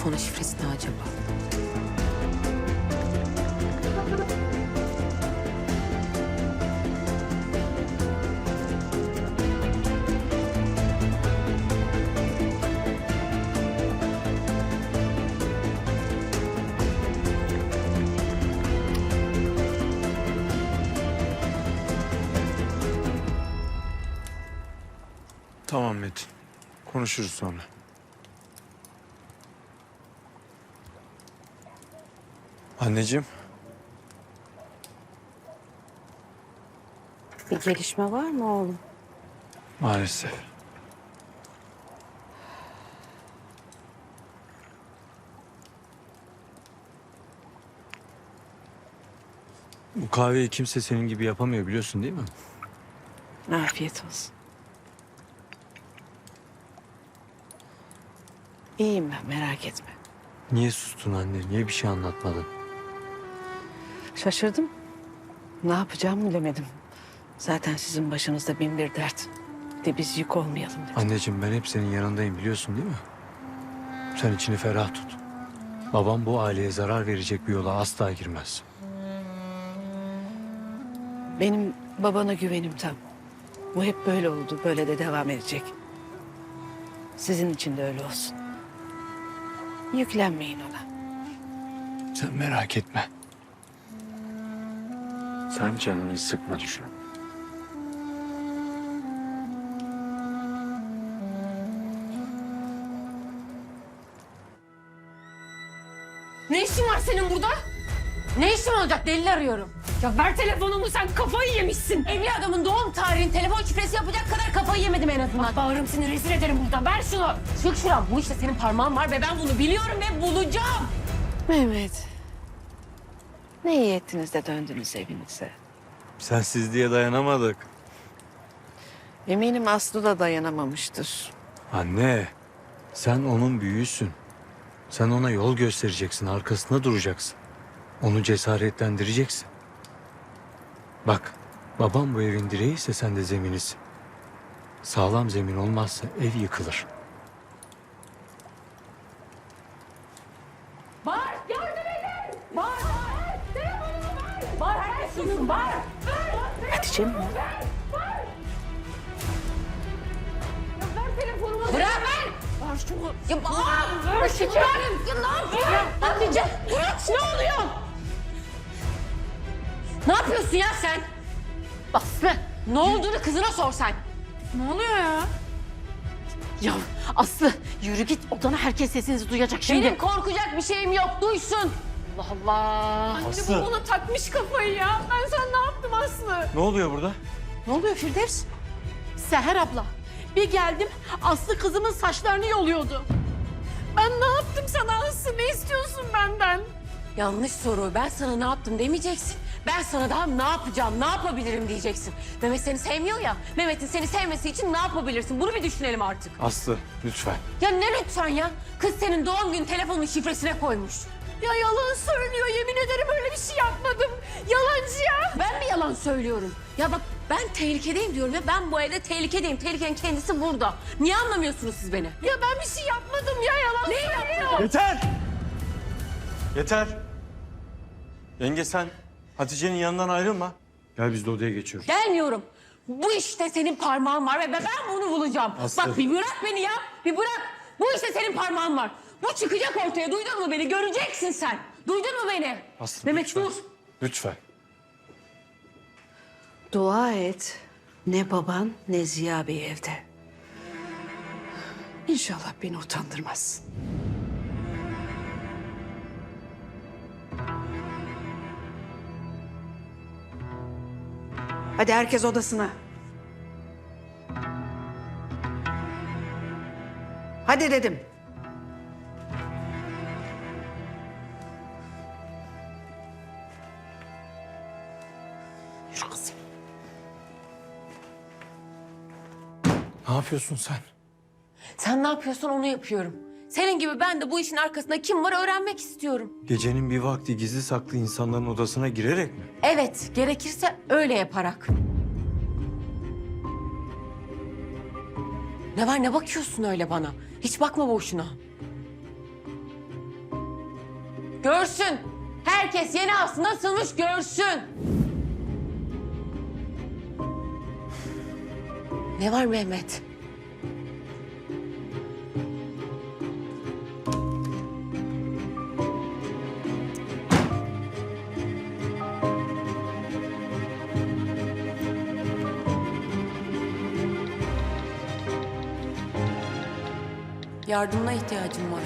Telefonun şifresi ne acaba? Tamam Metin. Konuşuruz sonra. Anneciğim. Bir gelişme var mı oğlum? Maalesef. Bu kahveyi kimse senin gibi yapamıyor biliyorsun değil mi? Afiyet olsun. İyiyim ben merak etme. Niye sustun anne? Niye bir şey anlatmadın? Şaşırdım. Ne yapacağımı bilemedim. Zaten sizin başınızda bin bir dert. Bir De biz yük olmayalım dedim. Anneciğim ben hep senin yanındayım biliyorsun değil mi? Sen içini ferah tut. Babam bu aileye zarar verecek bir yola asla girmez. Benim babana güvenim tam. Bu hep böyle oldu. Böyle de devam edecek. Sizin için de öyle olsun. Yüklenmeyin ona. Sen merak etme. Sen canını sıkma düşün. Ne işin var senin burada? Ne işin olacak? Delil arıyorum. Ya ver telefonumu sen kafayı yemişsin. Evli adamın doğum tarihini telefon şifresi yapacak kadar kafayı yemedim en azından. Bak bağırırım seni rezil ederim buradan. Ver şunu. Çık şuran. Bu işte senin parmağın var ve ben bunu biliyorum ve bulacağım. Mehmet. Ne iyi ettiniz de döndünüz evinize. Sensizliğe dayanamadık. Eminim Aslı da dayanamamıştır. Anne, sen onun büyüğüsün. Sen ona yol göstereceksin, arkasında duracaksın. Onu cesaretlendireceksin. Bak, babam bu evin direği ise sen de zeminisin. Sağlam zemin olmazsa ev yıkılır. Bağır. Herkesin bağır. Hatice mi? Ver telefonumu. Bırak ver. Ver şunu. Ya bağır. Ver şunu. Ya ne yapıyorsun? Hatice. Bırak. Ne oluyor? Ne yapıyorsun ya sen? Aslı. Ne olduğunu kızına sor sen. Ne oluyor ya? Ya Aslı yürü git odana herkes sesinizi duyacak şimdi. Benim korkacak bir şeyim yok. Duysun. Allah Allah. Aslı, Ona takmış kafayı ya. Ben sana ne yaptım Aslı? ne oluyor burada? Ne oluyor Firdevs? Seher abla bir geldim Aslı kızımın saçlarını yoluyordu. Ben ne yaptım sana Aslı? Ne istiyorsun benden? Yanlış soru. Ben sana ne yaptım demeyeceksin. Ben sana daha ne yapacağım, ne yapabilirim diyeceksin. Mehmet seni sevmiyor ya. Mehmet'in seni sevmesi için ne yapabilirsin? Bunu bir düşünelim artık. Aslı, lütfen. Ya ne lütfen ya? Kız senin doğum gün telefonun şifresine koymuş. Ya yalan söylüyor. Yemin ederim öyle bir şey yapmadım. Yalancı ya. Ben mi yalan söylüyorum. Ya bak ben tehlikedeyim diyorum ve ben bu evde tehlikedeyim. Tehlikenin kendisi burada. Niye anlamıyorsunuz siz beni? Ya ben bir şey yapmadım ya yalan Ne yaptın? Yeter! Yeter! Yenge sen Hatice'nin yanından ayrılma. Gel biz de odaya geçiyoruz. Gelmiyorum. Bu işte senin parmağın var ve ben bunu bulacağım. Aslı. Bak bir bırak beni ya. Bir bırak. Bu işte senin parmağın var. Bu çıkacak ortaya. Duydun mu beni? Göreceksin sen. Duydun mu beni? Aslı, Mehmet lütfen. dur. Lütfen. Dua et. Ne baban ne Ziya Bey evde. İnşallah beni utandırmaz. Hadi herkes odasına. Hadi dedim. Kızım. Ne yapıyorsun sen? Sen ne yapıyorsan onu yapıyorum. Senin gibi ben de bu işin arkasında kim var öğrenmek istiyorum. Gecenin bir vakti gizli saklı insanların odasına girerek mi? Evet, gerekirse öyle yaparak. Ne var ne bakıyorsun öyle bana? Hiç bakma boşuna. Görsün. Herkes yeni aslında nasılmış görsün. Ne var Mehmet? Yardımına ihtiyacım var.